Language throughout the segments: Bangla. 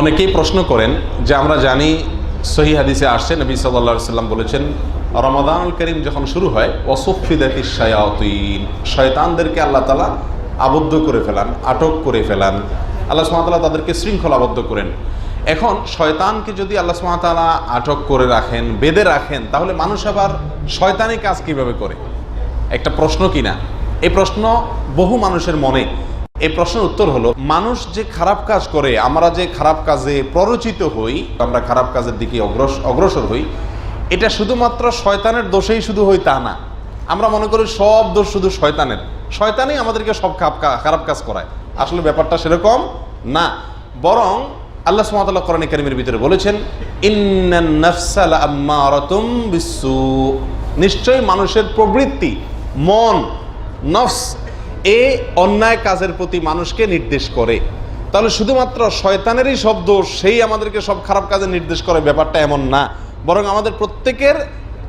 অনেকেই প্রশ্ন করেন যে আমরা জানি সহি হাদিসে আসছে, নবী সাল্লা সাল্লাম বলেছেন, রমাদানুল করিম যখন শুরু হয় অসফিদাতি শায়াতিন, শয়তানদেরকে আল্লাহ তালা আবদ্ধ করে ফেলান, আটক করে ফেলান। আল্লাহ সুমাতালা তাদেরকে শৃঙ্খলাবদ্ধ করেন। এখন শয়তানকে যদি আল্লাহ সুমাতালা আটক করে রাখেন, বেঁধে রাখেন, তাহলে মানুষ আবার শয়তানি কাজ কীভাবে করে? একটা প্রশ্ন কিনা এই প্রশ্ন বহু মানুষের মনে। এই প্রশ্নের উত্তর হলো, মানুষ যে খারাপ কাজ করে, আমরা যে খারাপ কাজে প্ররোচিত হই, আমরা খারাপ কাজের দিকে অগ্রস, অগ্রসর হই, এটা শুধুমাত্র শয়তানের দোষেই শুধু হই তা না। আমরা মনে করি সব দোষ শুধু শয়তানের। শয়তানই আমাদেরকে সব খারাপ কাজ করায়। আসলে ব্যাপারটা সেরকম না। বরং আল্লাহ সুমাতাল্লাহ কোরআন একাডেমির ভিতরে বলেছেন নিশ্চয়ই মানুষের প্রবৃত্তি, মন, নফস এ অন্যায় কাজের প্রতি মানুষকে নির্দেশ করে। তাহলে শুধুমাত্র শয়তানেরই শব্দ সেই আমাদেরকে সব খারাপ কাজে নির্দেশ করে, ব্যাপারটা এমন না। বরং আমাদের প্রত্যেকের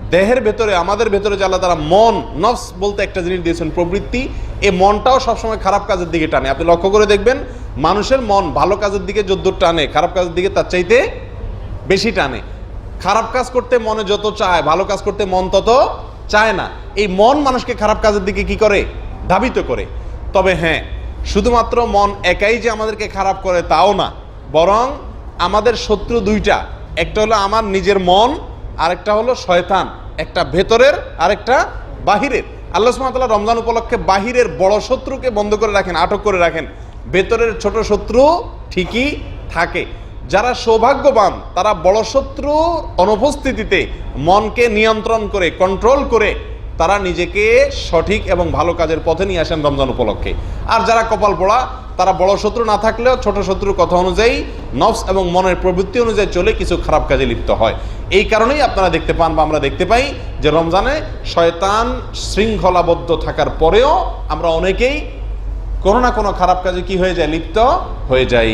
দেহের ভেতরে, আমাদের ভেতরে যে আল্লাহ তারা মন, নফস বলতে একটা জিনিস দিয়েছেন, প্রবৃত্তি এই মনটাও সবসময় খারাপ কাজের দিকে টানে। আপনি লক্ষ্য করে দেখবেন, মানুষের মন ভালো কাজের দিকে যদ্দূর টানে, খারাপ কাজের দিকে তার চাইতে বেশি টানে। খারাপ কাজ করতে মনে যত চায়, ভালো কাজ করতে মন তত চায় না। এই মন মানুষকে খারাপ কাজের দিকে কি করে? ধাবিত করে। তবে হ্যাঁ শুধুমাত্র মন একাই যে আমাদেরকে খারাপ করে তাও না, বরং আমাদের শত্রু দুইটা, একটা হলো আমার নিজের মন, আরেকটা হলো শয়তান, একটা ভেতরের, আরেকটা বাহিরের। আল্লাহ সুমাতাল্লাহ রমজান উপলক্ষে বাহিরের বড় শত্রুকে বন্ধ করে রাখেন, আটক করে রাখেন। ভেতরের ছোট শত্রু ঠিকই থাকে। যারা সৌভাগ্যবান, তারা বড় শত্রু অনুপস্থিতিতে মনকে নিয়ন্ত্রণ করে কন্ট্রোল করে তারা নিজেকে সঠিক এবং ভালো কাজের পথে নিয়ে আসেন রমজান উপলক্ষে। আর যারা কপাল পোড়া, তারা বড় শত্রু না থাকলেও ছোট শত্রুর কথা অনুযায়ী, নফস এবং মনের প্রবৃত্তি অনুযায়ী চলে কিছু খারাপ কাজে লিপ্ত হয়। এই কারণেই আপনারা দেখতে পান বা আমরা দেখতে পাই যে রমজানে শয়তান শৃঙ্খলাবদ্ধ থাকার পরেও আমরা অনেকেই কোনো না কোনো খারাপ কাজে কি হয়ে যায়, লিপ্ত হয়ে যাই।